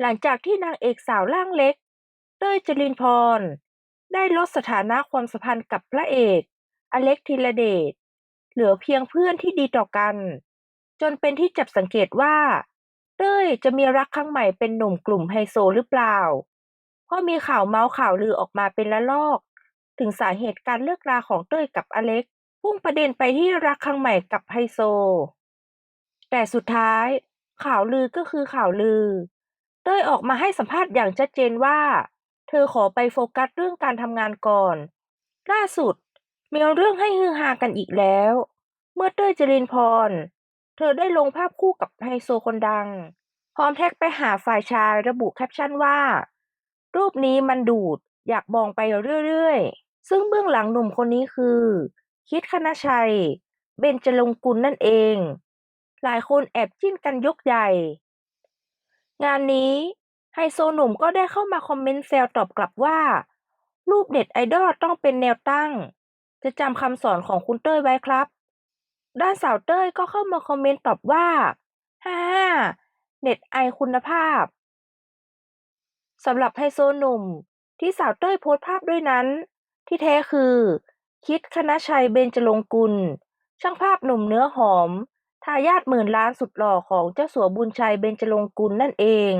หลังจากที่นางเอกสาวร่างเล็ก เต้ยจรินพร ได้ลดสถานะความสัมพันธ์กับพระเอก อเล็กธีรเดช เหลือเพียงเพื่อนที่ดีต่อกัน จนเป็นที่จับสังเกตว่า เต้ยจะมีรักครั้งใหม่เป็นหนุ่มกลุ่มไฮโซหรือเปล่า เพราะมีข่าวเมาส์ข่าวลือออกมาเป็นละลอก ถึงสาเหตุการเลิกราของเต้ยกับอเล็ก พุ่งประเด็นไปที่รักครั้งใหม่กับไฮโซ แต่สุดท้าย ข่าวลือก็คือข่าวลือ เต้ยออกมาให้สัมภาษณ์อย่างชัดเจนว่า เธอขอไปโฟกัสเรื่องการทำงานก่อน ล่าสุดมีเรื่องให้ฮือฮากันอีกแล้ว เมื่อเต้ยจรินพร เธอได้ลงภาพคู่กับไฮโซคนดัง พร้อมแท็กไปหาฝ่ายชายระบุแคปชั่นว่า รูปนี้มันดูดอยากมองไปเรื่อยๆ ซึ่งเบื้องหลังหนุ่มคนนี้คือ คิดคณชัย เบญจรงกุลนั่นเอง หลายคนแอบจิ้นกันยกใหญ่ งานนี้ไฮโซหนุ่มก็ได้เข้ามาคอมเมนต์แซวตอบกลับว่า รูปเน็ตไอดอลต้องเป็นแนวตั้ง จะจำคำสอนของคุณเต้ยไว้ครับ ด้านสาวเต้ยก็เข้ามาคอมเมนต์ตอบว่าฮ่าเน็ตไอคุณภาพสำหรับไฮโซหนุ่มที่สาวเต้ยโพสต์ภาพด้วยนั้น ที่แท้คือ คิดคณะชัยเบญจรงกุล ช่างภาพหนุ่มเนื้อหอม ทายาทหมื่นล้านสุดหล่อของเจ้าสัวบุญชัยเบญจรงกุลนั่นเอง